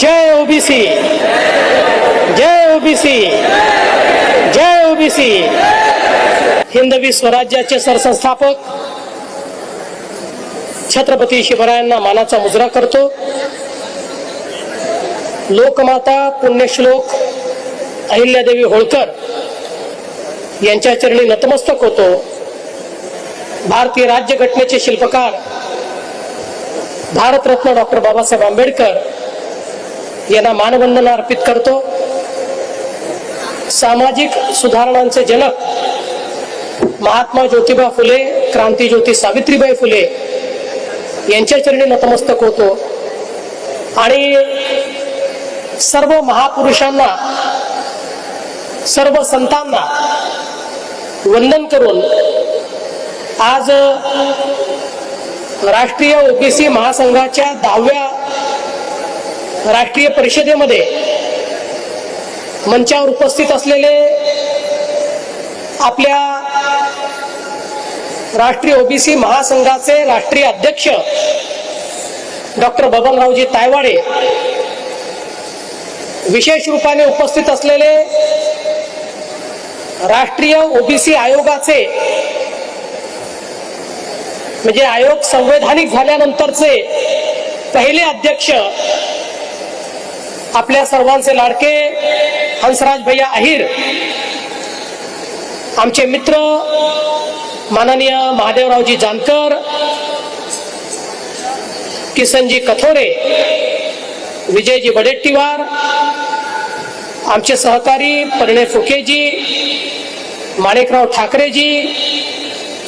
जय OBC. जय OBC. जय OBC. हिंदवी स्वराज्याचे सरसंस्थापक छत्रपती शिवरायांना मानाचा मुजरा करतो. लोकमाता पुण्यश्लोक अहिल्यादेवी होळकर यांच्या चरणी नतमस्तक होतो. भारतीय राज्यघटनेचे शिल्पकार भारतरत्न डॉक्टर बाबासाहेब आंबेडकर यांना मानवंदना अर्पित करतो. सामाजिक सुधारणांचे जनक महात्मा ज्योतिबा फुले क्रांती ज्योती सावित्रीबाई फुले यांच्या चरणी नतमस्तक होतो. आणि सर्व महापुरुषांना सर्व संतांना वंदन करून आज राष्ट्रीय ओबीसी महासंघाच्या दहाव्या राष्ट्रीय परिषदेमध्ये मंचावर उपस्थित असलेले आपल्या राष्ट्रीय ओबीसी महासंघाचे राष्ट्रीय अध्यक्ष डॉक्टर बबनरावजी तायवाडे विशेष रूपाने उपस्थित असलेले राष्ट्रीय ओबीसी आयोगाचे म्हणजे आयोग संवैधानिक झाल्यानंतरचे पहिले अध्यक्ष आपल्या सर्वांचे लाडके हंसराज भैया अहिर आमचे मित्र माननीय महादेवरावजी जानकर किसनजी कथोरे विजयजी वडेट्टीवार आमचे सहकारी परिणय फुकेजी माणिकराव ठाकरेजी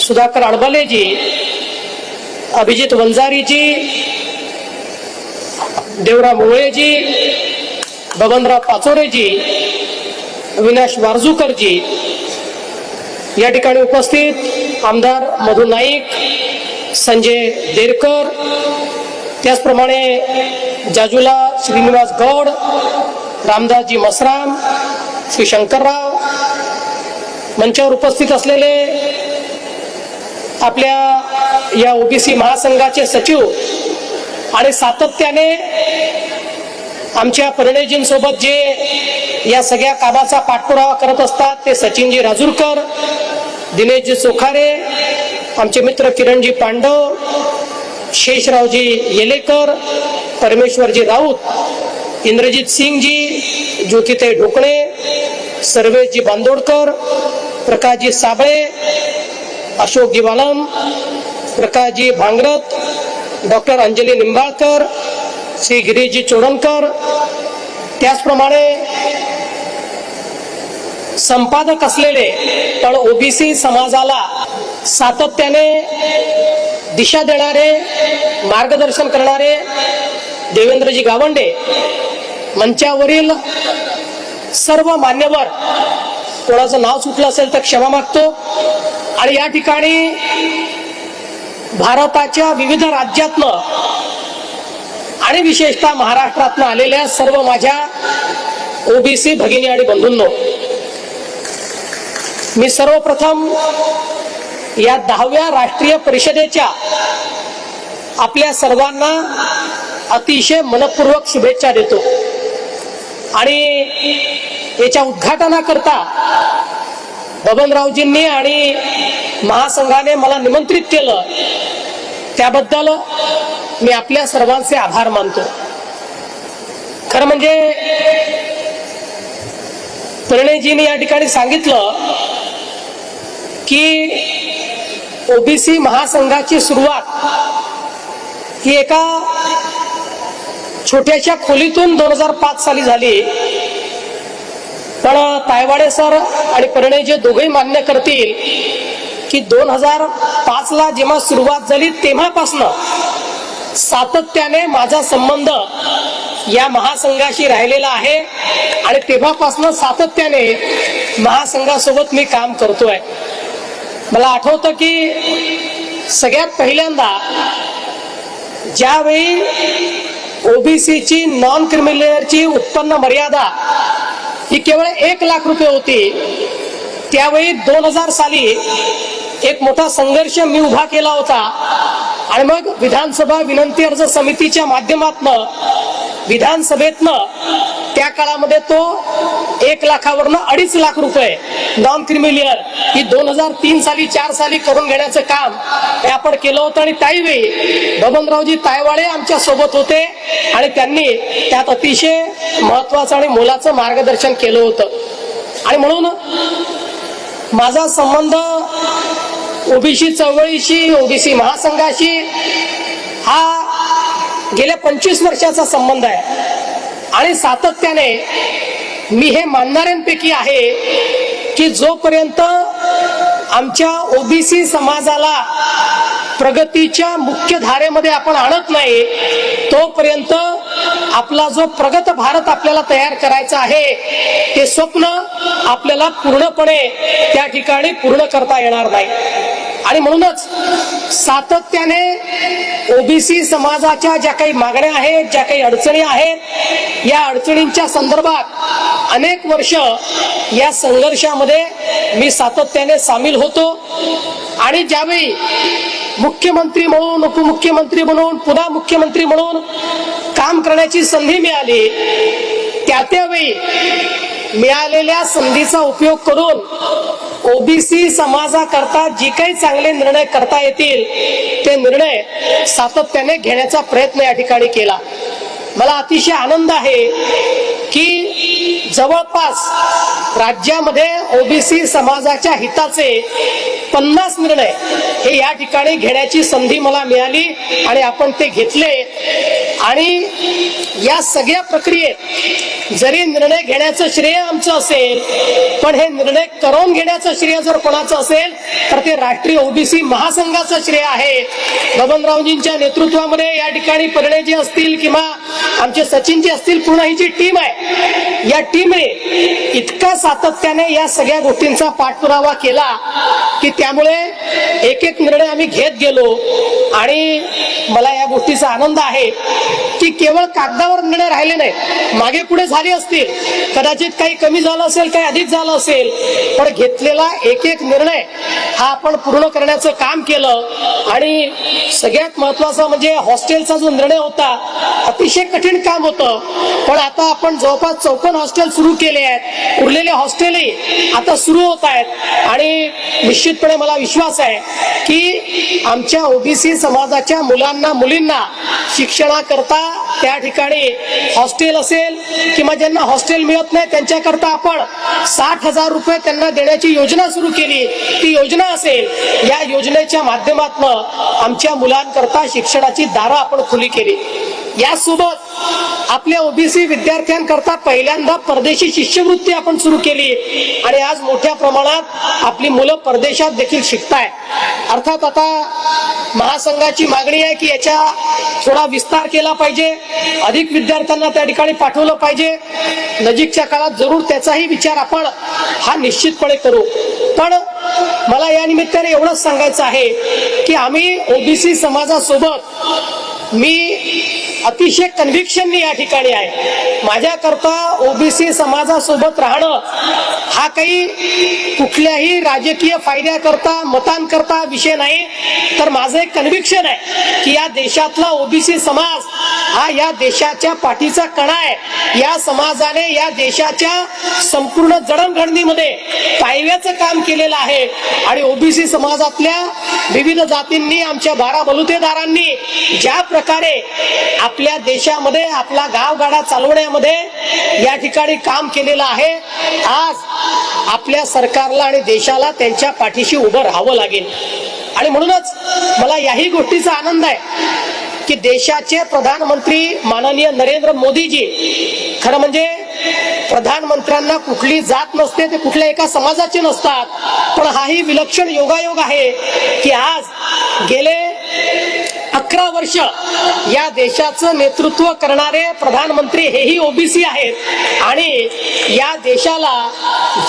सुधाकर अडबलेजी अभिजित वंजारीजी देवराव मुळेजी बबनराव पाचोरेजी विनाश वारजूकरजी. या ठिकाणी उपस्थित आमदार मधु नाईक संजय देरकर त्याचप्रमाणे जाजूला श्रीनिवास गौड रामदासजी मसराम श्री शंकरराव मंचावर उपस्थित असलेले आपल्या या ओबीसी महासंघाचे सचिव आणि सातत्याने आमच्या परिणयजींसोबत जे या सगळ्या कामाचा पाठपुरावा करत असतात ते सचिनजी राजूरकर दिनेशजी चोखारे आमचे मित्र किरणजी पांडव शेषरावजी येलेकर परमेश्वरजी राऊत इंद्रजित सिंगजी ज्योतिताई ढोकणे सर्वेशजी बांदोडकर प्रकाशजी साबळे अशोक गिवालम प्रकाशजी भांगरत डॉक्टर अंजली निंबाळकर श्री गिरीजी चोडणकर. त्याचप्रमाणे संपादक असलेले पण ओबीसी समाजाला सातत्याने दिशा देणारे मार्गदर्शन करणारे देवेंद्रजी गावंडे मंचावरील सर्व मान्यवर कोणाचं नाव सुटलं असेल तर क्षमा मागतो. आणि या ठिकाणी भारताच्या विविध राज्यातनं आणि विशेषतः महाराष्ट्रातून आलेल्या सर्व माझ्या ओबीसी भगिनी आणि बंधूंनो मी सर्वप्रथम या दहाव्या राष्ट्रीय परिषदेच्या आपल्या सर्वांना अतिशय मनपूर्वक शुभेच्छा देतो. आणि याच्या उद्घाटनाकरता बबनरावजींनी आणि महासंघाने मला निमंत्रित केलं. त्याबद्दल मी आपल्या सर्वांचे आभार मानतो. खरं म्हणजे प्रणयजीने या ठिकाणी सांगितलं की ओबीसी महासंघाची सुरुवात ही एका छोट्याशा खोलीतून दोन हजार पाच साली झाली. पण तायवाडे सर आणि परिणय जे दोघेही मान्य करतील की दोन हजार पाच ला जेव्हा सुरुवात झाली तेव्हापासनं सातत्याने माझा संबंध या महासंघाशी राहिलेला आहे. आणि तेव्हापासनं सातत्याने महासंघासोबत मी काम करतोय. मला आठवतं की सगळ्यात पहिल्यांदा ज्यावेळी ओबीसीची नॉन क्रिमिनलची उत्पन्न मर्यादा ही केवळ एक लाख रुपये होती त्यावेळी दोन हजार साली एक मोठा संघर्ष मी उभा केला होता. आणि मग विधानसभा विनंती अर्ज समितीच्या माध्यमातनं विधानसभेतनं त्या काळामध्ये तो एक लाखावरनं अडीच लाख रुपये नॉन क्रिमिलियर ही दोन हजार तीन साली चार साली करून घेण्याचं काम हे आपण केलं होतं. आणि त्यावेळी बबनरावजी तायवाळे आमच्यासोबत होते आणि त्यांनी त्यात अतिशय महत्वाचं आणि मोलाचं मार्गदर्शन केलं होतं. आणि म्हणून माझा संबंध ओबीसी चळवळीशी ओबीसी महासंघाशी हा गेल्या पंचवीस वर्षाचा संबंध आहे. आणि सातत्याने मी हे मानणाऱ्यांपैकी आहे की जोपर्यंत आमच्या ओबीसी समाजाला प्रगतीच्या मुख्य धारेमध्ये आपण आणत नाही तोपर्यंत आपला जो प्रगत भारत आपल्याला तयार करायचा आहे ते स्वप्न आपल्याला पूर्णपणे त्या ठिकाणी पूर्ण करता येणार नाही. आणि म्हणूनच सातत्याने ओबीसी समाजाच्या ज्या काही मागण्या आहेत ज्या काही अडचणी आहेत या अडचणींच्या संदर्भात अनेक वर्ष या संघर्षामध्ये मी सातत्याने सामील होतो. आणि ज्यावेळी मुख्यमंत्री म्हणून उपमुख्यमंत्री म्हणून पुन्हा मुख्यमंत्री म्हणून काम करण्याची संधी मिळाली. त्या त्यावेळी मिळालेल्या संधीचा उपयोग करून ओबीसी समाजाकरता जी काही चांगले निर्णय करता येतील ते निर्णय सातत्याने घेण्याचा प्रयत्न या ठिकाणी केला. मला अतिशय आनंद आहे की जवळपास राज्यामध्ये ओबीसी समाजाच्या हिताचे पन्नास निर्णय हे या ठिकाणी घेण्याची संधी मला मिळाली आणि आपण ते घेतले. आणि या सगळ्या प्रक्रियेत जरी निर्णय घेण्याचं श्रेय आमचं असेल पण हे निर्णय करून घेण्याचं श्रेय जर कोणाचं असेल तर ते राष्ट्रीय ओबीसी महासंघाचं श्रेय आहे. बबनरावजींच्या नेतृत्वामध्ये या ठिकाणी परिणयजी असतील किंवा आमचे सचिनजी असतील पूर्ण ही जी टीम आहे या टीमने इतका सातत्याने या सगळ्या गोष्टींचा पाठपुरावा केला की त्यामुळे एक एक निर्णय आम्ही घेत गेलो. आणि मला या गोष्टीचा आनंद आहे की केवळ कागदावर निर्णय राहिले नाही मागे पुढे झाली असतील कदाचित काही कमी झालं असेल काही अधिक झालं असेल पण घेतलेला एक एक निर्णय हा आपण पूर्ण करण्याचं काम केलं. आणि सगळ्यात महत्त्वाचा म्हणजे हॉस्टेलचा जो निर्णय होता अतिशय कठीण काम होतं. पण आता आपण जवळपास चौकोन हॉस्टेल सुरू केले आहेत. उरलेले हॉस्टेलही आता सुरू होत आहेत. आणि निश्चितपणे मला विश्वास आहे की आमच्या ओबीसी समाजाच्या मुलांना मुलींना शिक्षणाकरता त्या ठिकाणी हॉस्टेल असेल किंवा ज्यांना हॉस्टेल मिळत नाही त्यांच्याकरता आपण साठ हजार रुपये त्यांना देण्याची योजना सुरू केली. ती योजना असेल या योजनेच्या माध्यमातून आमच्या मुलांकरता शिक्षणाची दारं आपण खुली केली. यासोबत आपल्या ओबीसी विद्यार्थ्यांकरता पहिल्यांदा परदेशी शिष्यवृत्ती आपण सुरू केली. आणि आज मोठ्या प्रमाणात आपली मुलं परदेशात देखील शिकताय. अर्थात आता महासंघाची मागणी आहे की याच्या थोडा विस्तार केला पाहिजे. अधिक विद्यार्थ्यांना त्या ठिकाणी पाठवलं पाहिजे. नजीकच्या काळात जरूर त्याचाही विचार आपण हा निश्चितपणे करू. पण मला या निमित्ताने एवढंच सांगायचं आहे की आम्ही ओबीसी समाजासोबत मी अतिशय कन्व्हिक्शननी या ठिकाणी आहे. माझ्याकरता ओबीसी समाजासोबत राहणं हा काही कुठल्याही राजकीय फायद्याकरता मतांकरता विषय नाही. तर माझं एक कन्व्हिक्शन आहे की या देशातला ओबीसी समाज हा या देशाच्या पाठीचा कणा आहे. या समाजाने या देशाच्या संपूर्ण जडणघडणीमध्ये पायव्याचं काम केलेलं आहे. आणि ओबीसी समाजातल्या विविध जातींनी आमच्या बारा बलुतेदारांनी ज्या प्रकारे आपल्या देशामध्ये आपला गावगाडा चालवण्यामध्ये या ठिकाणी काम केलेलं आहे आज आपल्या सरकारला आणि देशाला त्यांच्या पाठीशी उभं राहावं लागेल. आणि म्हणूनच मला याही गोष्टीचा आनंद आहे. की देशाचे प्रधानमंत्री माननीय नरेंद्र मोदीजी खरं म्हणजे प्रधानमंत्र्यांना कुठली जात नसते ते कुठल्या एका समाजाचे नसतात पण हाही विलक्षण योगायोग आहे की आज गेले अकरा वर्ष या देशाचं नेतृत्व करणारे प्रधानमंत्री हेही ओबीसी आहेत आणि या देशाला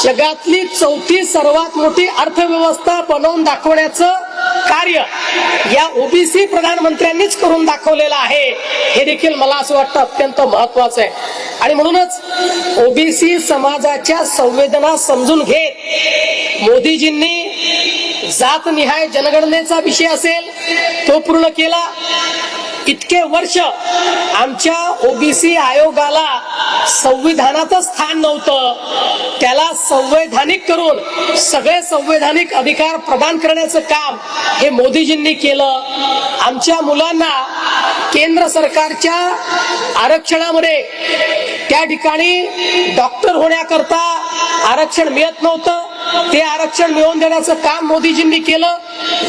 जगातली चौथी सर्वात मोठी अर्थव्यवस्था बनवून दाखवण्याचं कार्य या ओबीसी प्रधानमंत्र्यांनीच करून दाखवलेलं आहे. हे देखील मला असं वाटतं अत्यंत महत्वाचं आहे. आणि म्हणूनच ओबीसी समाजाच्या संवेदना समजून घेत मोदीजींनी जातनिहाय जनगणनेचा विषय असेल तो पूर्ण केला. इतके वर्ष आमच्या ओबीसी आयोगाला संविधानातच स्थान नव्हतं. त्याला संवैधानिक करून सगळे संवैधानिक अधिकार प्रदान करण्याचं काम हे मोदीजींनी केलं. आमच्या मुलांना केंद्र सरकारच्या आरक्षणामध्ये त्या ठिकाणी डॉक्टर होण्याकरता आरक्षण मिळत नव्हतं. ते आरक्षण मिळवून देण्याचं काम मोदीजींनी केलं.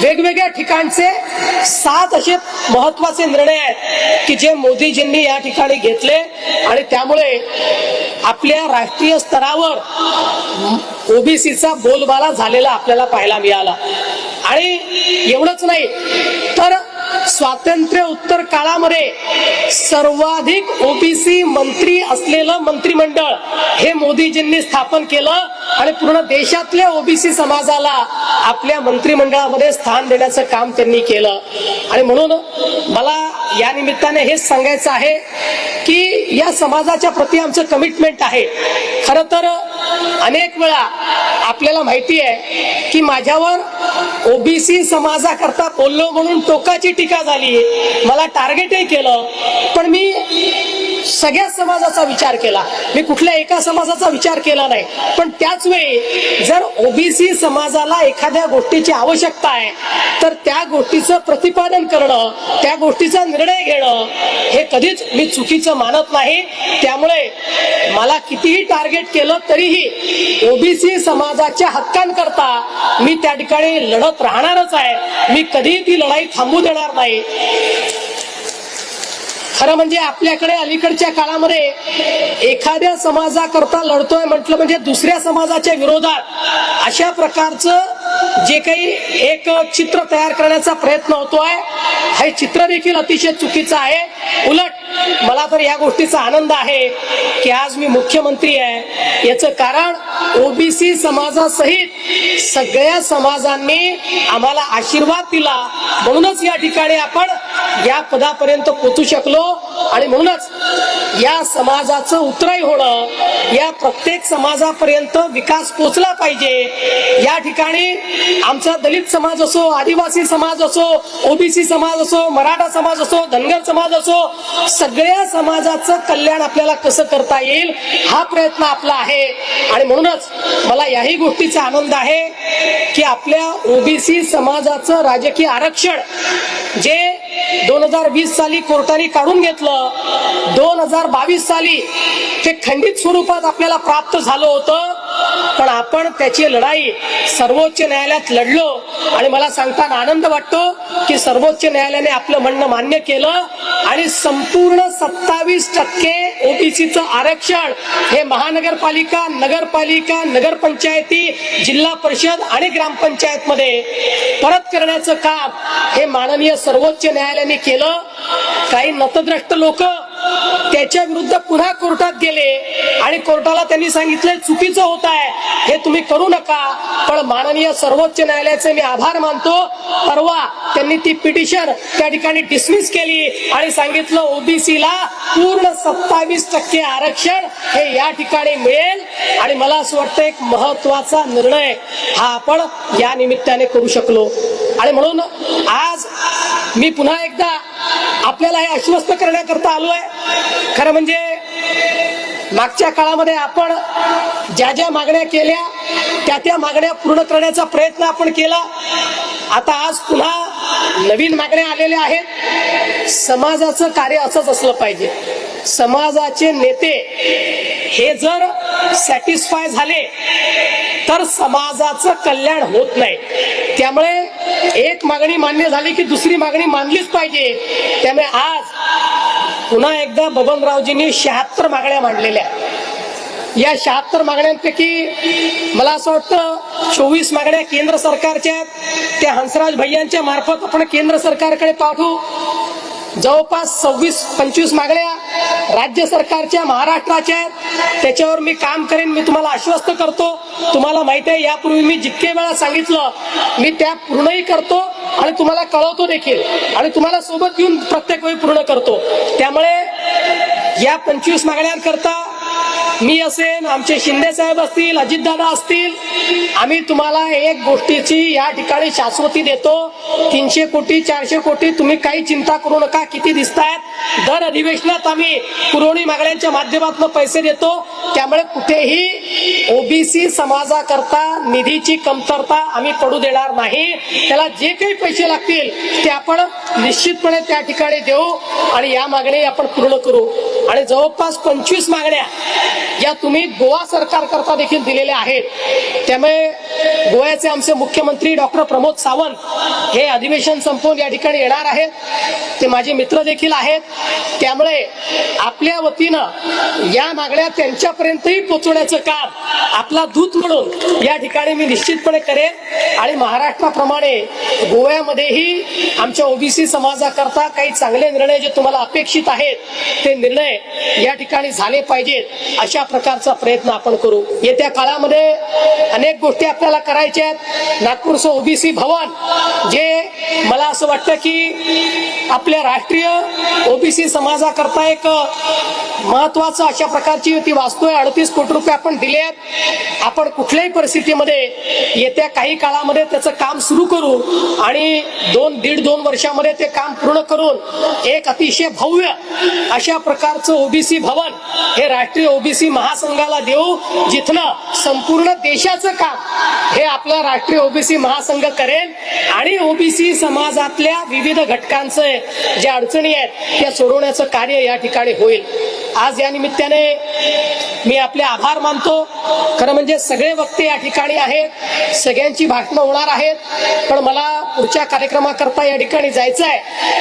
वेगवेगळ्या ठिकाणचे सात असे महत्त्वाचे निर्णय आहेत की जे मोदीजींनी या ठिकाणी घेतले आणि त्यामुळे आपल्या राष्ट्रीय स्तरावर ओबीसीचा बोलबाला झालेला आपल्याला पाहायला मिळाला. आणि एवढंच नाही तर स्वातंत्र्य उत्तर काळामध्ये सर्वाधिक ओबीसी मंत्री असलेलं मंत्रिमंडळ हे मोदीजींनी स्थापन केलं आणि पूर्ण देशातल्या ओबीसी समाजाला आपल्या मंत्रिमंडळामध्ये स्थान देण्याचं काम त्यांनी केलं. आणि म्हणून मला या निमित्ताने हेच सांगायचं आहे की या समाजाच्या प्रती आमचं कमिटमेंट आहे. खरं तर अनेक वेळा आपल्याला माहिती आहे की माझ्यावर ओबीसी समाजाकरता बोललो म्हणून टोकाची टीका झाली मला टार्गेटही केलं. पण मी सगळ्या समाजाचा विचार केला. मी कुठल्या एका समाजाचा विचार केला नाही. पण त्याच वेळी जर ओबीसी समाजाला एखाद्या गोष्टीची आवश्यकता आहे तर त्या गोष्टीचं प्रतिपादन करणं त्या गोष्टीचा निर्णय घेणं हे कधीच मी चुकीचं मानत नाही. त्यामुळे मला कितीही टार्गेट केलं तरीही ओबीसी समाजाच्या हक्कांकरता मी त्या ठिकाणी लढत राहणारच आहे. मी कधीही ती लढाई थांबू देणार नाही. खरं म्हणजे आपल्याकडे अलीकडच्या काळामध्ये एखाद्या समाजाकरता लढतोय म्हटलं म्हणजे दुसऱ्या समाजाच्या विरोधात अशा प्रकारचं जे काही एक चित्र तयार करण्याचा प्रयत्न होतोय हे चित्र देखील अतिशय चुकीचं आहे. उलट मला तर या गोष्टीचा आनंद आहे की आज मी मुख्यमंत्री आहे. याचं कारण ओबीसी समाजासहित सगळ्या समाजांनी आम्हाला आशीर्वाद दिला. म्हणूनच या ठिकाणी आपण या पदापर्यंत पोचू शकलो आणि म्हणूनच या समाजाचं उतराई होणं या प्रत्येक समाजापर्यंत विकास पोचला पाहिजे. या ठिकाणी आमचा दलित समाज असो आदिवासी समाज असो ओबीसी समाज असो मराठा समाज असो धनगर समाज असो सगळ्या समाजाचं कल्याण आपल्याला कसं करता येईल हा प्रयत्न आपला आहे. आणि म्हणूनच मला याही गोष्टीचा आनंद आहे की आपल्या ओबीसी समाजाचं राजकीय आरक्षण जे दोन हजार वीस साली कोर्टाने काढून घेतलं. दोन हजार बावीस साली ते खंडित स्वरूपात आपल्याला प्राप्त झालं होतं. पण आपण त्याची लढाई सर्वोच्च न्यायालयात लढलो. आणि मला सांगताना आनंद वाटतो की सर्वोच्च न्यायालयाने आपलं म्हणणं मान्य केलं. आणि संपूर्ण सत्तावीस टक्के ओबीसीचं आरक्षण हे महानगरपालिका नगरपालिका नगरपंचायती जिल्हा परिषद आणि ग्रामपंचायत मध्ये परत करण्याचं काम हे माननीय सर्वोच्च न्यायालय न्यायालयाने केलं. काही नतद्रष्ट लोक त्याच्या विरुद्ध पुन्हा कोर्टात गेले आणि कोर्टाला त्यांनी सांगितलं चुकीचं होत आहे हे तुम्ही करू नका. पण माननीय सर्वोच्च न्यायालयाचे मी आभार मानतो. परवा त्यांनी ती पिटिशन त्या ठिकाणी डिसमिस केली आणि सांगितलं ओबीसीला पूर्ण सत्तावीस टक्के आरक्षण हे या ठिकाणी मिळेल. आणि मला असं वाटतं एक महत्त्वाचा निर्णय हा आपण या निमित्ताने करू शकलो. आणि म्हणून आज मी पुन्हा एकदा आपल्याला हे आश्वस्त करण्याकरता आलो आहे खरं म्हणजे मागच्या काळामध्ये आपण ज्या ज्या मागण्या केल्या त्या त्या मागण्या पूर्ण करण्याचा प्रयत्न आपण केला. आता आज पुन्हा नवीन मागण्या आलेल्या आहेत. समाजाचं कार्य असंच असलं पाहिजे. समाजाचे नेते हे जर सॅटिस्फाय झाले तर समाजाचं कल्याण होत नाही. त्यामुळे एक मागणी मान्य झाली की दुसरी मागणी मानलीच पाहिजे. त्यामुळे आज पुन्हा एकदा बबनरावजींनी शहात्तर मागण्या मांडलेल्या. या शहात्तर मागण्यांपैकी मला असं वाटतं चोवीस मागण्या केंद्र सरकारच्या त्या हंसराज भैयांच्या मार्फत आपण केंद्र सरकारकडे पाठवू. जवळपास सव्वीस पंचवीस मागण्या राज्य सरकारच्या महाराष्ट्राच्या आहेत. त्याच्यावर मी काम करेन मी तुम्हाला आश्वस्त करतो. तुम्हाला माहिती आहे यापूर्वी मी जितके वेळा सांगितलं मी त्या पूर्णही करतो आणि तुम्हाला कळवतो देखील. आणि तुम्हाला सोबत घेऊन प्रत्येक वेळी पूर्ण करतो. त्यामुळे या पंचवीस मागण्यांकरता मी असेन आमचे शिंदे साहेब असतील अजितदादा असतील आम्ही तुम्हाला एक गोष्टीची या ठिकाणी शाश्वती देतो. तीनशे कोटी चारशे कोटी तुम्ही काही चिंता करू नका किती दिसतायत. दर अधिवेशनात आम्ही पुरवणी मागण्यांच्या माध्यमातून पैसे देतो. त्यामुळे कुठेही ओबीसी समाजाकरता निधीची कमतरता आम्ही पडू देणार नाही. त्याला जे काही पैसे लागतील ते आपण निश्चितपणे त्या ठिकाणी देऊ आणि या मागणी आपण पूर्ण करू. आणि जवळपास पंचवीस मागण्या या तुम्ही गोवा सरकार करता देखील दिलेल्या आहेत. त्यामुळे गोव्याचे आमचे मुख्यमंत्री डॉक्टर प्रमोद सावंत हे अधिवेशन संपवून या ठिकाणी येणार आहेत. ते माझे मित्र देखील आहेत. त्यामुळे आपल्या वतीनं या मागण्या त्यांच्यापर्यंतही पोहोचवण्याचं काम आपला दूत म्हणून या ठिकाणी मी निश्चितपणे करेन. आणि महाराष्ट्राप्रमाणे गोव्यामध्येही आमच्या ओबीसी समाजाकरता काही चांगले निर्णय जे तुम्हाला अपेक्षित आहेत ते निर्णय या ठिकाणी झाले पाहिजेत अशी प्रकारचा प्रयत्न आपण करू. येत्या काळामध्ये अनेक गोष्टी आपल्याला करायच्या आहेत. नागपूरचं ओबीसी भवन जे मला असं वाटतं की आपल्या राष्ट्रीय ओबीसी समाजाकरता एक महत्वाचं अशा प्रकारची ती वास्तू आहे. अडतीस कोटी रुपये आपण दिले आहेत. आपण कुठल्याही परिस्थितीमध्ये येत्या काही काळामध्ये त्याचं काम सुरू करू आणि दोन दीड दोन वर्षामध्ये ते काम पूर्ण करून एक अतिशय भव्य अशा प्रकारचं ओबीसी भवन हे राष्ट्रीय ओबीसी महासंघाला देऊ जिथनं संपूर्ण देशाचं काम हे आपला राष्ट्रीय ओबीसी महासंघ करेल. आणि ओबीसी समाजातल्या विविध घटकांचे ज्या अडचणी आहेत त्या सोडवण्याचं कार्य या ठिकाणी होईल. आज या निमित्ताने मी आपले आभार मानतो. खरं म्हणजे सगळे वक्ते या ठिकाणी आहेत सगळ्यांची भाषणं होणार आहेत पण मला पुढच्या कार्यक्रमाकरता या ठिकाणी जायचं आहे.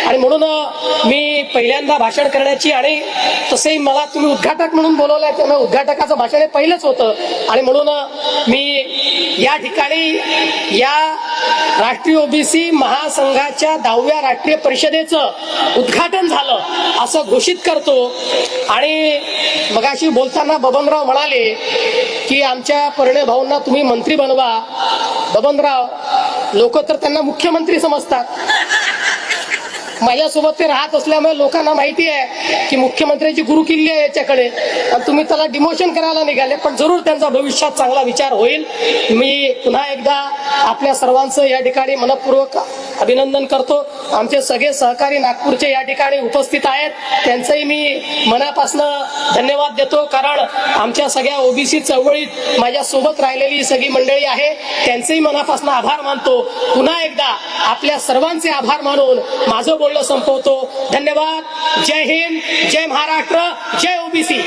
आणि म्हणून मी पहिल्यांदा भाषण करण्याची आणि तसेही मला तुम्ही उद्घाटक म्हणून बोलवलंय त्यामुळे उद्घाटकाचं भाषण हे पहिलंच होतं. आणि म्हणून मी या ठिकाणी या राष्ट्रीय ओबीसी महासंघाच्या दहाव्या राष्ट्रीय परिषदेचं उद्घाटन झालं असं घोषित करतो. आणि मगाशी बोलताना बबनराव म्हणाले की आमच्या परिणय भाऊंना तुम्ही मंत्री बनवा. बबनराव लोक तर त्यांना मुख्यमंत्री समजतात. माझ्यासोबत ते राहत असल्यामुळे लोकांना माहिती आहे की मुख्यमंत्र्यांची गुरु किल्ली आहे याच्याकडे. आणि तुम्ही त्याला डिमोशन करायला निघाले पण जरूर त्यांचा भविष्यात चांगला विचार होईल. मी पुन्हा एकदा आपल्या सर्वांचं या ठिकाणी मनपूर्वक अभिनंदन करतो. आमचे सगळे सहकारी नागपूरचे या ठिकाणी उपस्थित आहेत. त्यांचंही मी मनापासनं धन्यवाद देतो कारण आमच्या सगळ्या ओबीसी चळवळीत माझ्या सोबत राहिलेली सगळी मंडळी आहे. त्यांचेही मनापासून आभार मानतो. पुन्हा एकदा आपल्या सर्वांचे आभार मानून माझं बोलणं संपवतो. धन्यवाद. जय हिंद. जय महाराष्ट्र. जय ओबीसी.